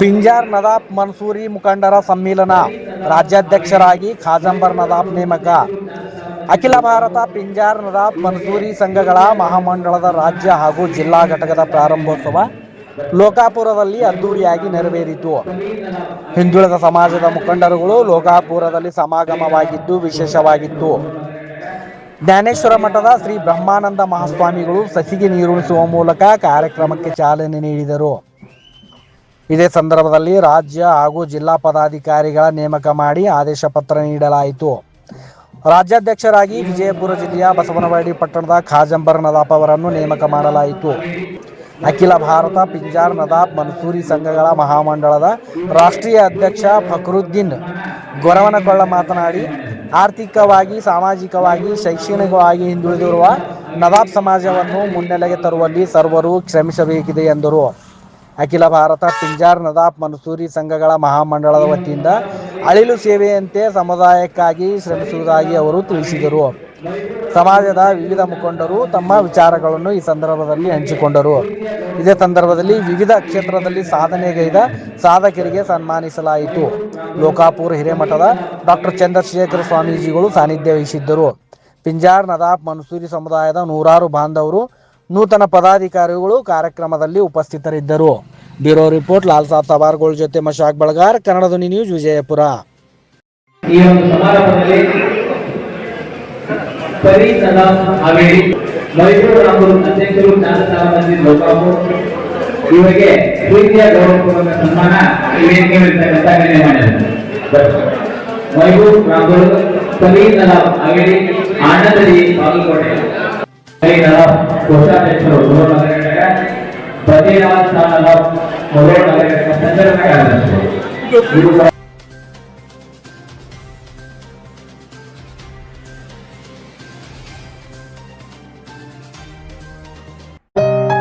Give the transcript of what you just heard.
ಪಿಂಜಾರ್ ನದಾಫ್ ಮನ್ಸೂರಿ ಮುಖಂಡರ ಸಮ್ಮಿಲನ ರಾಜ್ಯಾಧ್ಯಕ್ಷರಾಗಿ ಖಾಜಂಬರ್ ನದಾಫ್ ನೇಮಕ. ಅಖಿಲ ಭಾರತ ಪಿಂಜಾರ್ ನದಾಫ್ ಮನ್ಸೂರಿ ಸಂಘಗಳ ಮಹಾಮಂಡಳದ ರಾಜ್ಯ ಹಾಗೂ ಜಿಲ್ಲಾ ಘಟಕದ ಪ್ರಾರಂಭೋತ್ಸವ ಲೋಕಾಪುರದಲ್ಲಿ ಅದ್ದೂರಿಯಾಗಿ ನೆರವೇರಿತು. ಹಿಂದುಳಿದ ಸಮಾಜದ ಮುಖಂಡರುಗಳು ಲೋಕಾಪುರದಲ್ಲಿ ಸಮಾಗಮವಾಗಿದ್ದು ವಿಶೇಷವಾಗಿತ್ತು. ಜ್ಞಾನೇಶ್ವರ ಮಠದ ಶ್ರೀ ಬ್ರಹ್ಮಾನಂದ ಮಹಾಸ್ವಾಮಿಗಳು ಸಸಿಗೆ ನೀರುಣಿಸುವ ಮೂಲಕ ಕಾರ್ಯಕ್ರಮಕ್ಕೆ ಚಾಲನೆ ನೀಡಿದರು. ಇದೇ ಸಂದರ್ಭದಲ್ಲಿ ರಾಜ್ಯ ಹಾಗೂ ಜಿಲ್ಲಾ ಪದಾಧಿಕಾರಿಗಳ ನೇಮಕ ಮಾಡಿ ಆದೇಶ ಪತ್ರ ನೀಡಲಾಯಿತು. ರಾಜ್ಯಾಧ್ಯಕ್ಷರಾಗಿ ವಿಜಯಪುರ ಜಿಲ್ಲೆಯ ಬಸವನವಾಡಿ ಪಟ್ಟಣದ ಖಾಜಂಬರ್ ನದಾಪ್ ಅವರನ್ನು ನೇಮಕ ಮಾಡಲಾಯಿತು. ಅಖಿಲ ಭಾರತ ಪಿಂಜಾರ್ ನದಾಪ್ ಮನ್ಸೂರಿ ಸಂಘಗಳ ಮಹಾಮಂಡಳದ ರಾಷ್ಟ್ರೀಯ ಅಧ್ಯಕ್ಷ ಫಕ್ರುದ್ದೀನ್ ಗೊರವನಕೊಳ್ಳ ಮಾತನಾಡಿ ಆರ್ಥಿಕವಾಗಿ, ಸಾಮಾಜಿಕವಾಗಿ, ಶೈಕ್ಷಣಿಕವಾಗಿ ಹಿಂದುಳಿದಿರುವ ನವಾಬ್ ಸಮಾಜವನ್ನು ಮುನ್ನೆಲೆಗೆ ತರುವಲ್ಲಿ ಸರ್ವರು ಶ್ರಮಿಸಬೇಕಿದೆ ಎಂದರು. ಅಖಿಲ ಭಾರತ ಪಿಂಜಾರ್ ನದಾಫ್ ಮನ್ಸೂರಿ ಸಂಘಗಳ ಮಹಾಮಂಡಳದ ವತಿಯಿಂದ ಅಳಿಲು ಸೇವೆಯಂತೆ ಸಮುದಾಯಕ್ಕಾಗಿ ಶ್ರಮಿಸುವುದಾಗಿ ಅವರು ತಿಳಿಸಿದರು. ಸಮಾಜದ ವಿವಿಧ ಮುಖಂಡರು ತಮ್ಮ ವಿಚಾರಗಳನ್ನು ಈ ಸಂದರ್ಭದಲ್ಲಿ ಹಂಚಿಕೊಂಡರು. ಇದೇ ಸಂದರ್ಭದಲ್ಲಿ ವಿವಿಧ ಕ್ಷೇತ್ರದಲ್ಲಿ ಸಾಧನೆಗೈದ ಸಾಧಕರಿಗೆ ಸನ್ಮಾನಿಸಲಾಯಿತು. ಲೋಕಾಪುರ ಹಿರೇಮಠದ ಡಾಕ್ಟರ್ ಚಂದ್ರಶೇಖರ ಸ್ವಾಮೀಜಿಗಳು ಸಾನ್ನಿಧ್ಯ ವಹಿಸಿದ್ದರು. ಪಿಂಜಾರ್ ನದಾಫ್ ಮನ್ಸೂರಿ ಸಮುದಾಯದ ನೂರಾರು ಬಾಂಧವರು ನೂತನ ಪದಾಧಿಕಾರಿಗಳು ಕಾರ್ಯಕ್ರಮದಲ್ಲಿ ಉಪಸ್ಥಿತರಿದ್ದರು. ಬ್ಯೂರೋ ರಿಪೋರ್ಟ್, ಲಾಲ್ ಸಾಬ್ ಜೊತೆ ಮಶಾಕ್ ಬಳಗಾರ್, ಕನ್ನಡ ಧ್ವನಿ ನ್ಯೂಸ್, ವಿಜಯಪುರ. ಈ ಒಂದು ಸಮಾರಂಭದಲ್ಲಿ ಪರಿ ಸದಾ ಹಾವೇರಿ. ಮೈಸೂರು ರಾಮೂರು ಅಧ್ಯಕ್ಷರು ಮಂದಿ ಲೋಕಾಪುರ್ ಇವರಿಗೆ ಪ್ರೀತಿಯ ಗೌರವಪೂರ್ವಕ ಸನ್ಮಾನ ವೇದಿಕೆ ಮೇಲಿರ್ತಕ್ಕಂಥ ನಿರ್ಣಯ ಮಾಡಿದ್ದಾರೆ ಮೈಸೂರು ರಾಮೂರು ಪರಿ ನದಾಬ್ ಹಾವೇರಿ ಆನಂದರಿ ಬಾಗಲಕೋಟೆ. ಪರಿ ನದಾಬ್ ಕೋಶಾಧ್ಯಕ್ಷರು ಗೌರವ ನಗರ ಬದ್ರಿನಾಥ್ ಶಾ ಗೌರವ ನಗರ